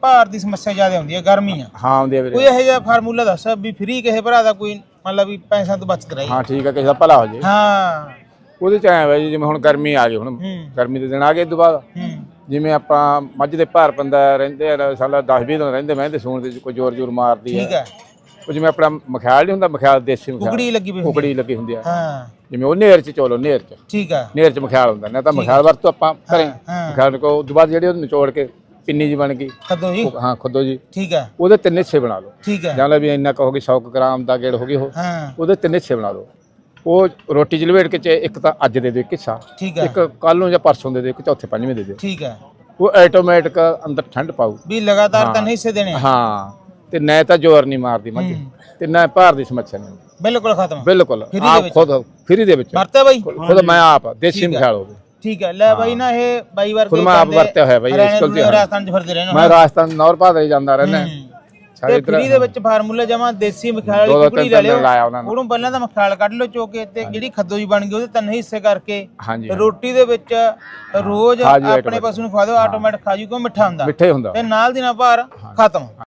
ਭਾਰ ਦੀ ਸਮੱਸਿਆ ਜ਼ਿਆਦਾ ਹੁੰਦੀ ਹੈ ਗਰਮੀ ਆ। ਹਾਂ ਆਉਂਦੀ ਆ ਕੋਈ ਵੀਰੇ ਇਹੋ ਜਿਹਾ ਫਾਰਮੂਲਾ ਦੱਸ ਵੀ ਫ੍ਰੀ ਕਿਸੇ ਭਰਾ ਦਾ ਕੋਈ ਮਤਲਬ ਵੀ ਪੈਸਿਆਂ ਤੋਂ ਬਚਤ ਰਹੀ। ਹਾਂ ਠੀਕ ਆ ਕਿਸੇ ਦਾ ਭਲਾ ਹੋ ਜੇ। ਹਾਂ। ਉਹਦੇ ਚ ਵਾ ਜੀ ਜਿਵੇਂ ਹੁਣ ਗਰਮੀ ਆ ਗਈ ਹੁਣ ਹੂੰ। ਗਰਮੀ ਦੇ ਦਿਨ ਆ ਗਏ ਇਸ ਤੋਂ ਬਾਅਦ। ਹੂੰ। ਜਿਵੇਂ ਆਪਾਂ ਮੱਝ ਦੇ ਭਾਰ ਪੰਦਾ ਰਹਿੰਦੇ ਆ ਸਾਲਾ 10 20 ਦਿਨ ਰਹਿੰਦੇ ਮੈਂ ਤੇ ਸੂਣ ਦੇ ਕੋਈ ਜ਼ੋਰ ਜ਼ੋਰ ਮਾਰਦੀ ਠੀਕ ਆ। ਹੈ ਉਹ ਜਿਵੇਂ ਆਪਣਾ ਮਖਿਆਲ ਨਹੀਂ ਹੁੰਦਾ ਮਖਿਆਲ ਦੇਸੀ ਮਖਿਆਲ। ਕੁਕੜੀ ਲੱਗੀ ਪਈ ਹੁੰਦੀ ਕੁਕੜੀ ਲੱਗੀ ਹੁੰਦੀ ਆ। ਹਾਂ। ਜਿਵੇਂ ਉਹ ਨੇਰ ਚ ਚੋਲੋ ਨੇਰ ਚ। ਠੀਕ ਹੈ ਨੇਰ ਚ ਮਖਿਆਲ ਹੁੰਦਾ ਨਾ ਤਾਂ ਮਖਿਆਲ ਵਰਤੋਂ ਆਪਾਂ ਘਰੇ ਹਾਂ। ਮਖਿਆਲ ਕੋ ਉਸ ਤੋਂ ਬਾਅਦ ਜਿਹੜੀ ਉਹ ਨਿਚੋੜ ਕੇ ਪਿੰਨੀ ਜੀ ਬਣ ਗਈ। ਕਦੋਂ ਜੀ? ਹਾਂ ਖੁਦੋ ਜੀ। ਠੀਕ ਹੈ। ਉਹਦੇ ਤਿੰਨ ਹਿੱਸੇ ਬਣਾ ਲਓ। ਠੀਕ ਹੈ। ਜਾਂ ਲੈ ਵੀ ਇੰਨਾ ਕਹੋਗੇ 100 ਕੁ ਗ੍ਰਾਮ ਦਾ ਗੇੜ ਹੋ ਗਈ ਉਹ। ਹਾਂ। ਉਹਦੇ ਤਿੰਨ ਹਿੱਸੇ ਬਣਾ ਲਓ। ਉਹ ਰੋਟੀ ਚ ਲਵੇਟ ਕੇ ਚ ਇੱਕ ਤਾਂ ਅੱਜ ਦੇ ਦਿਓ ਇੱਕ ਹਿੱਸਾ। ਠੀਕ ਹੈ। ਇੱਕ ਕੱਲ ਨੂੰ ਜਾਂ ਪਰਸੋਂ ਦੇ ਦਿਓ ਇੱਕ ਚੌਥੇ ਪੰਜਵੇਂ ਦੇ ਦਿਓ। ਠੀਕ ਹੈ। ਉਹ ਆਟੋਮੈਟਿਕ ਅੰਦਰ ਠੰਡ ਪਾਊ। ਵੀ ਲਗਾਤਾਰ ਹਾਂ। ਤਾਂ ਹਿੱਸੇ ਦੇਣੇ ਆ। ਹਾਂ। ਤੇ ਨਾ ਤਾਂ ਜ਼ੋਰ ਨਹੀਂ ਮਾਰਦੀ ਮੱਝ। ਤੇ ਨਾ ਭਾਰ ਦੀ ਸਮੱਸਿਆ ਨਹੀਂ। ਬਿਲਕੁਲ ਖਤਮ। ਬਿਲਕੁਲ। Free ਦੇ ਆਪ ਵਿੱਚ? ਖੁਦ ਫਰੀ ਦੇ ਵਿੱਚ। ਵਰਤਿਆ ਬਾਈ? ਖੁਦ ਮੈਂ ਆਪ ਦੇਸੀ। ਮਖਿਆਲ ਹੋਵੇ ਠੀਕ ਹੈ। ਲੈ ਬਾਈ ਨਾ ਇਹ ਬਾਈ ਵਰਗੇ ਖੁਦ ਮੈਂ ਆਪ ਵਰਤਿਆ ਹੋਇਆ ਬਾਈ, ਇਸ ਗੱਲ ਤੇ ਹਾਂ। ਰਾਜਸਥਾਨ ਚ ਫਿਰਦੇ ਰਹਿਣਾ। ਮੈਂ ਰਾਜਸਥਾਨ ਨੌਰ ਭਾਦਰੇ ਜਾਂਦਾ ਰਹਿੰਦਾ। ਤੇ ਫ੍ਰੀ ਦੇ ਵਿੱਚ ਫਾਰਮੂਲਾ ਜਮਾ ਦੇਸੀ ਮਖਿਆਲ ਦੋ ਵਾਲੀ ਦੋ ਤਿੰਨ ਲੈ ਤਿੰਨ ਲਿਓ ਲਾਇਆ ਉਹਨਾਂ ਨੇ। ਉਹਨੂੰ ਪਹਿਲਾਂ ਤਾਂ ਮਖਿਆਲ ਕੱਢ ਲਓ ਚੋਕੇ ਤੇ ਜਿਹੜੀ ਖੱਦੋ ਜੀ ਬਣ ਗਈ ਉਹਦੇ ਤਿੰਨ ਹਿੱਸੇ ਕਰਕੇ ਹਾਂਜੀ ਰੋਟੀ ਦੇ ਵਿੱਚ ਰੋਜ਼ ਆਪਣੇ automatic। ਪਸ਼ੂ ਨੂੰ ਖਵਾ ਦਿਓ ਆਟੋਮੈਟਿਕ ਖਾ ਜੂ ਕਿਉਂ ਮਿੱਠਾ ਹੁੰਦਾ? ਮਿੱਠੇ ਹੁੰਦਾ। ਤੇ ਨਾਲ ਦੀ ਨਾਲ ਭਾਰ ਖਤਮ।